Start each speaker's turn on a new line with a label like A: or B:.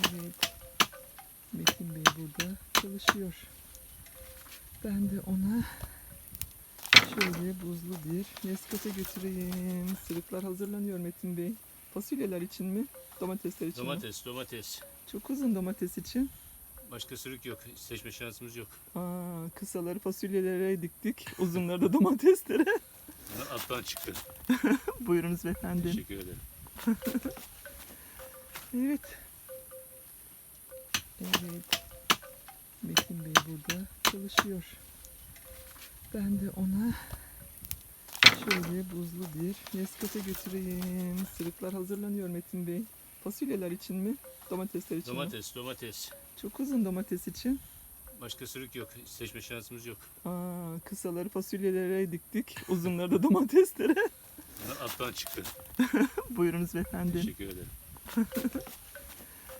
A: Evet. Metin Bey burada çalışıyor. Ben de ona şöyle buzlu bir Nescafe götüreyim. Sırıklar hazırlanıyor Metin Bey. Fasulyeler için mi? Domatesler için mi?
B: Domates, domates.
A: Çok uzun domates için.
B: Başka sürük yok. Seçme şansımız yok.
A: Aa, kısaları fasulyelere diktik. Uzunları da domateslere.
B: Bunlar alttan çıktı.
A: Buyurunuz efendim.
B: Teşekkür ederim.
A: Evet. Evet. Metin Bey burada çalışıyor. Ben de ona şöyle buzlu bir Nescafe götüreyim. Sırıklar hazırlanıyor Metin Bey. Fasulyeler için mi? Domatesler için mi?
B: Domates, domates.
A: Çok uzun domates için.
B: Başka sürük yok. Seçme şansımız yok.
A: Aa, kısaları fasulyelere diktik. Uzunları da domateslere.
B: Alttan çıktı.
A: Buyurunuz efendim.
B: Teşekkür ederim.